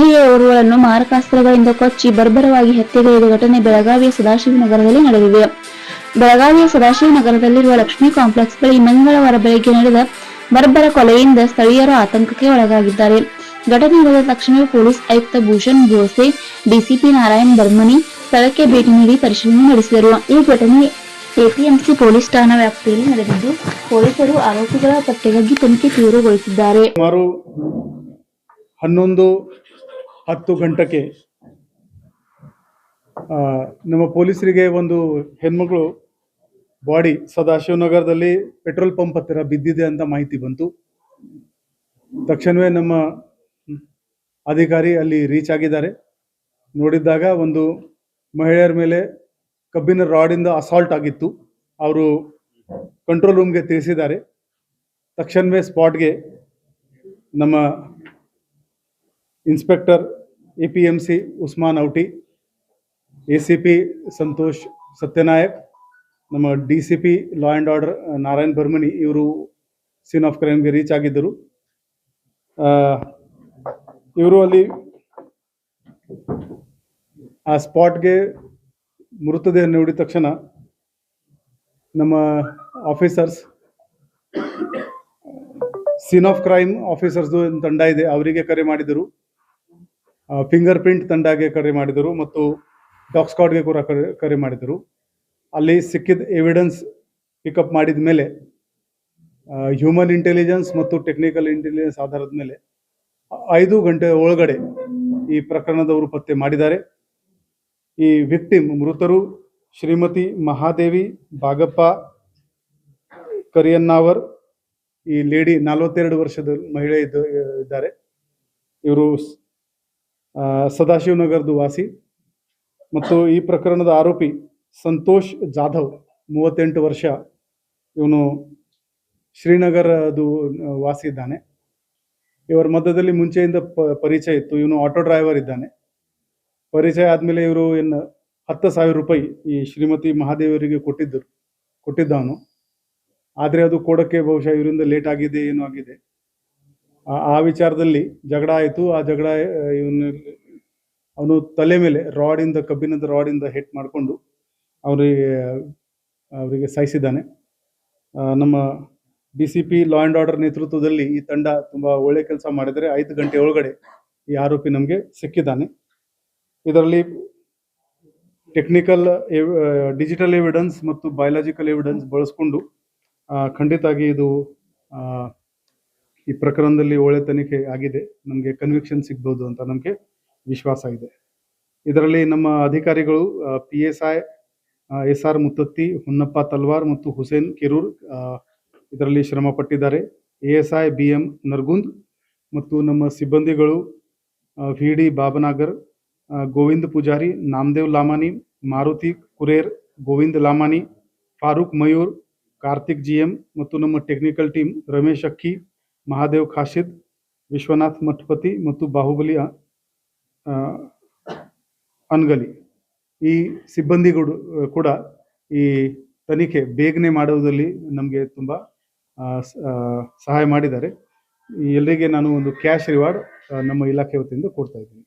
ಮಹಿಳೆಯೋರ್ವಳನ್ನು ಮಾರಕಾಸ್ತ್ರಗಳಿಂದ ಕೊಚ್ಚಿ ಬರ್ಬರವಾಗಿ ಹತ್ಯೆಗೈದ ಘಟನೆ ಬೆಳಗಾವಿಯ ಸದಾಶಿವನಗರದಲ್ಲಿ ನಡೆದಿದೆ. ಬೆಳಗಾವಿಯ ಸದಾಶಿವ ನಗರದಲ್ಲಿರುವ ಲಕ್ಷ್ಮೀ ಕಾಂಪ್ಲೆಕ್ಸ್ ಬಳಿ ಮಂಗಳವಾರ ಬೆಳಗ್ಗೆ ನಡೆದ ಬರ್ಬರ ಕೊಲೆಯಿಂದ ಸ್ಥಳೀಯರು ಆತಂಕಕ್ಕೆ ಒಳಗಾಗಿದ್ದಾರೆ. ಘಟನೆ ನಡೆದ ತಕ್ಷಣವೇ ಪೊಲೀಸ್ ಆಯುಕ್ತ ಭೂಷಣ್ ಬೋಸೆ, ಡಿಸಿಪಿ ನಾರಾಯಣ್ ಬರ್ಮನಿ ಸ್ಥಳಕ್ಕೆ ಭೇಟಿ ನೀಡಿ ಪರಿಶೀಲನೆ ನಡೆಸಿದರು. ಈ ಘಟನೆ ಎಪಿಎಂಸಿ ಪೊಲೀಸ್ ಠಾಣಾ ವ್ಯಾಪ್ತಿಯಲ್ಲಿ ನಡೆದಿದ್ದು, ಪೊಲೀಸರು ಆರೋಪಿಗಳ ಪತ್ತೆಗಾಗಿ ತನಿಖೆ ತೀವ್ರಗೊಳಿಸಿದ್ದಾರೆ. ಹನ್ನೊಂದು ಹತ್ತು ಗಂಟೆಗೆ ನಮ್ಮ ಪೊಲೀಸರಿಗೆ ಒಂದು ಹೆಣ್ಮಗಳು ಬಾಡಿ ಸದಾಶಿವನಗರದಲ್ಲಿ ಪೆಟ್ರೋಲ್ ಪಂಪ್ ಹತ್ತಿರ ಬಿದ್ದಿದೆ ಅಂತ ಮಾಹಿತಿ ಬಂತು. ತಕ್ಷಣವೇ ನಮ್ಮ ಅಧಿಕಾರಿ ಅಲ್ಲಿ ರೀಚ್ ಆಗಿದ್ದಾರೆ. ನೋಡಿದ್ದಾಗ ಒಂದು ಮಹಿಳೆಯರ ಮೇಲೆ ಕಬ್ಬಿನ ರಾಡಿಂದ ಅಸಾಲ್ಟ್ ಆಗಿತ್ತು. ಅವರು ಕಂಟ್ರೋಲ್ ರೂಮ್ಗೆ ತಿಳಿಸಿದ್ದಾರೆ. ತಕ್ಷಣವೇ ಸ್ಪಾಟ್ಗೆ ನಮ್ಮ inspector A P M C Usman ಔಟಿ A C P Santosh Satyanayak, ನಮ್ಮ D C P law and order Narayan Barmani ಇವರು ಸೀನ್ ಆಫ್ ಕ್ರೈಮ್ಗೆ ರೀಚ್ ಆಗಿದ್ದರು. ಇವರು ಅಲ್ಲಿ ಆ ಸ್ಪಾಟ್ಗೆ ಮೃತದೇಹ ನೋಡಿದ ತಕ್ಷಣ ನಮ್ಮ ಆಫೀಸರ್ಸ್, ಸೀನ್ ಆಫ್ ಕ್ರೈಮ್ ಆಫೀಸರ್ಸ್ದು ತಂಡ ಇದೆ, ಅವರಿಗೆ ಕರೆ ಮಾಡಿದರು ಫಿಂಗರ್ ಪ್ರಿಂಟ್ ತಂಡಗೆ ಕರೆ ಮಾಡಿದರು ಮತ್ತು ಡಾಗ್ ಸ್ಕಾಡ್ಗೆ ಕೂಡ ಕರೆ ಕರೆ ಮಾಡಿದರು. ಅಲ್ಲಿ ಸಿಕ್ಕಿದ ಎವಿಡೆನ್ಸ್ ಪಿಕಪ್ ಮಾಡಿದ ಮೇಲೆ ಹ್ಯೂಮನ್ ಇಂಟೆಲಿಜೆನ್ಸ್ ಮತ್ತು ಟೆಕ್ನಿಕಲ್ ಇಂಟೆಲಿಜೆನ್ಸ್ ಆಧಾರದ ಮೇಲೆ ಐದು ಗಂಟೆ ಒಳಗಡೆ ಈ ಪ್ರಕರಣದವರು ಪತ್ತೆ ಮಾಡಿದ್ದಾರೆ. ಈ ವಿಕ್ಟಿಮ್ ಮೃತರು ಶ್ರೀಮತಿ ಮಹಾದೇವಿ ಭಾಗಪ್ಪ ಕರಿಯನ್ನಾವರ್, ಈ ಲೇಡಿ ನಲವತ್ತೆರಡು ವರ್ಷದ ಮಹಿಳೆ ಇದ್ದ, ಇದ್ದಾರೆ. ಇವರು ಸದಾಶಿವನಗರದ ವಾಸಿ. ಮತ್ತು ಈ ಪ್ರಕರಣದ ಆರೋಪಿ ಸಂತೋಷ್ ಜಾಧವ್, ಮೂವತ್ತೆಂಟು ವರ್ಷ. ಇವನು ಶ್ರೀನಗರದು ವಾಸಿ ಇದ್ದಾನೆ. ಇವರ ಮಧ್ಯದಲ್ಲಿ ಮುಂಚೆಯಿಂದ ಪ- ಪರಿಚಯ ಇತ್ತು. ಇವನು ಆಟೋ ಡ್ರೈವರ್ ಇದ್ದಾನೆ. ಪರಿಚಯ ಆದಮೇಲೆ ಇವರು ಏನು ಹತ್ತು ಸಾವಿರ ರೂಪಾಯಿ ಈ ಶ್ರೀಮತಿ ಮಹಾದೇವರಿಗೆ ಕೊಟ್ಟಿದ್ದರು ಕೊಟ್ಟಿದ್ದವನು ಆದರೆ ಅದು ಕೊಡೋಕ್ಕೆ ಬಹುಶಃ ಇವರಿಂದ ಲೇಟ್ ಆಗಿದೆ, ಏನೋ ಆಗಿದೆ. ಆ- ವಿಚಾರದಲ್ಲಿ ಜಗಳ ಆಯಿತು. ಆ ಜಗಳ ಇವನು, ಅವನು ತಲೆ ಮೇಲೆ ರಾಡಿಂದ, ಕಬ್ಬಿಣದ ರಾಡಿಂದ ಹಿಟ್ ಮಾಡಿಕೊಂಡು ಅವರಿಗೆ ಅವರಿಗೆ ಸಾಯಿಸಿದ್ದಾನೆ ನಮ್ಮ D C P law and order ನೇತೃತ್ವದಲ್ಲಿ ಈ ತಂಡ ತುಂಬ ಒಳ್ಳೆ ಕೆಲಸ ಮಾಡಿದರೆ ಐದು ಗಂಟೆ ಒಳಗಡೆ ಈ ಆರೋಪಿ ನಮಗೆ ಸಿಕ್ಕಿದ್ದಾನೆ. ಇದರಲ್ಲಿ ಟೆಕ್ನಿಕಲ್ ಡಿಜಿಟಲ್ ಎವಿಡೆನ್ಸ್ ಮತ್ತು ಬಯಾಲಜಿಕಲ್ ಎವಿಡೆನ್ಸ್ ಬಳಸ್ಕೊಂಡು ಖಂಡಿತಾಗಿ ಇದು ಈ ಪ್ರಕರಣದಲ್ಲಿ ಒಳ್ಳೆ ತನಿಖೆ ಆಗಿದೆ. ನಮಗೆ ಕನ್ವಿಕ್ಷನ್ ಸಿಗ್ಬೋದು ಅಂತ ನಮಗೆ ವಿಶ್ವಾಸ ಇದೆ. ಇದರಲ್ಲಿ ನಮ್ಮ ಅಧಿಕಾರಿಗಳು P S I S R Muttatti, Honnappa Talwar ಮತ್ತು ಹುಸೇನ್ ಕಿರೂರ್ ಇದರಲ್ಲಿ ಶ್ರಮ ಪಟ್ಟಿದ್ದಾರೆ. A S I B M Nargund ಮತ್ತು ನಮ್ಮ ಸಿಬ್ಬಂದಿಗಳು V D Babanagar Govinda Pujari, Namdev Lamani, Maruti Kurer, Govind Lamani, Farooq Mayur, Kartik G M ಮತ್ತು ನಮ್ಮ ಟೆಕ್ನಿಕಲ್ ಟೀಮ್ ರಮೇಶ್ ಅಕ್ಕಿ ಮಹಾದೇವ್ ಖಾಶಿದ್, ವಿಶ್ವನಾಥ್ ಮಠಪತಿ ಮತ್ತು ಬಾಹುಬಲಿ ಅನ್ಗಲಿ. ಈ ಸಿಬ್ಬಂದಿಗಳು ಕೂಡ ಈ ತನಿಖೆ ಬೇಗನೆ ಮಾಡುವುದರಲ್ಲಿ ನಮಗೆ ತುಂಬ ಸಹಾಯ ಮಾಡಿದ್ದಾರೆ. ಎಲ್ಲರಿಗೆ ನಾನು ಒಂದು ಕ್ಯಾಶ್ ರಿವಾರ್ಡ್ ನಮ್ಮ ಇಲಾಖೆ ವತಿಯಿಂದ ಕೊಡ್ತಾ ಇದ್ದೀನಿ.